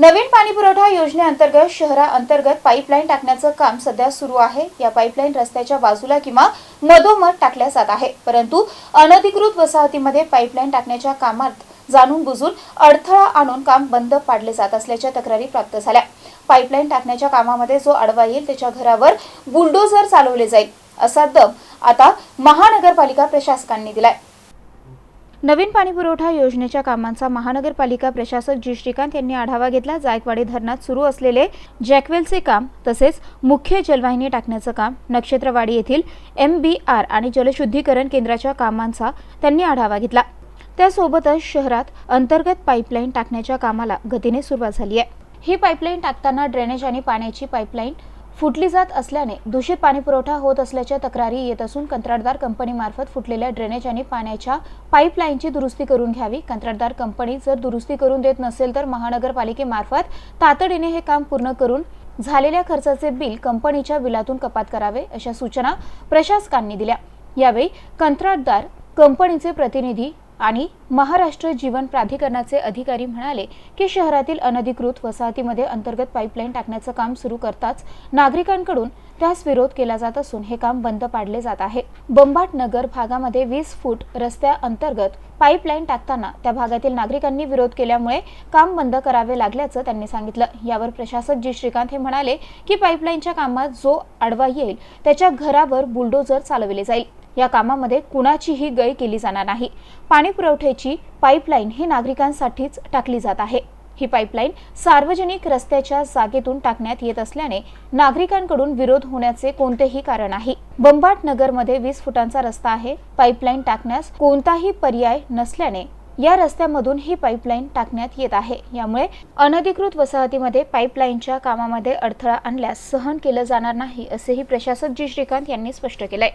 नवीन पाणी पुरवठा योजनेअंतर्गत शहराअंतर्गत पाईपलाईन टाकण्याचं काम सध्या सुरू आहे. या पाईपलाईन रस्त्याच्या बाजूला किंवा मधोमध टाकल्या जात आहे. परंतु अनधिकृत वसाहतीमध्ये पाईपलाईन टाकण्याच्या कामात जाणून बुजून अडथळा आणून काम बंद पाडले जात असल्याच्या तक्रारी प्राप्त झाल्या. पाईपलाईन टाकण्याच्या कामामध्ये जो आडवा येईल त्याच्या घरावर बुलडोझर चालवले जाईल असा दम आता महानगरपालिका प्रशासकांनी दिलाय. नवीन पाणी पुरवठा योजनेच्या कामांचा महानगरपालिका प्रशासक जी. श्रीकांत यांनी आढावा घेतला. जायकवाडी धरणात सुरू असलेले जॅकवेलचे काम तसेच मुख्य जलवाहिनी टाकण्याचं काम नक्षत्रवाडी येथील एम बी आर आणि जलशुद्धीकरण केंद्राच्या कामांचा त्यांनी आढावा घेतला. त्यासोबतच शहरात अंतर्गत पाईपलाईन टाकण्याच्या कामाला गतीने सुरुवात झाली आहे. ही पाईपलाईन टाकताना ड्रेनेज आणि पाण्याची पाईपलाईन फुटली जात असल्याने दूषित पाणी पुरवठा होत असल्याच्या तक्रारी येत असून कंत्राटदार कंपनीमार्फत फुटलेल्या ड्रेनेज आणि पाण्याच्या पाईपलाईनची दुरुस्ती करून घ्यावी. कंत्राटदार कंपनी जर दुरुस्ती करून देत नसेल तर महानगरपालिकेमार्फत तातडीने हे काम पूर्ण करून झालेल्या खर्चाचे बिल कंपनीच्या बिलातून कपात करावे अशा सूचना प्रशासकांनी दिल्या. यावेळी कंत्राटदार कंपनीचे प्रतिनिधी आणि महाराष्ट्र जीवन प्राधिकरणाचे अधिकारी म्हणाले की शहरातील अनधिकृत वसाहतीमध्ये अंतर्गत पाईपलाईन टाकण्याचं काम सुरू करताच नागरिकांकडून त्यास विरोध केला जात असून हे काम बंद पाडले जात आहे. बंबाट नगर भागामध्ये वीस फूट रस्त्या अंतर्गत पाईपलाईन टाकताना त्या भागातील नागरिकांनी विरोध केल्यामुळे काम बंद करावे लागल्याचं त्यांनी सांगितलं. यावर प्रशासक जी श्रीकांत हे म्हणाले की पाईपलाईनच्या कामात जो आडवा येईल त्याच्या घरावर बुलडोझर चालवले जाईल. या कामामध्ये कुणाचीही गय केली जाणार नाही. पाणी पुरवठ्याची पाईपलाईन ही नागरिकांसाठीच टाकली जात आहे. ही पाईपलाईन सार्वजनिक रस्त्याच्या जागेतून टाकण्यात येत असल्याने नागरिकांकडून विरोध होण्याचे कोणतेही कारण नाही. बंबाट नगरमध्ये वीस फुटांचा रस्ता आहे. पाईपलाईन टाकण्यास कोणताही पर्याय नसल्याने या रस्त्यामधून ही पाईपलाईन टाकण्यात येत आहे. यामुळे अनधिकृत वसाहतीमध्ये पाईपलाईनच्या कामामध्ये अडथळा आणल्यास सहन केलं जाणार नाही असेही प्रशासक जी. श्रीकांत यांनी स्पष्ट केलंय.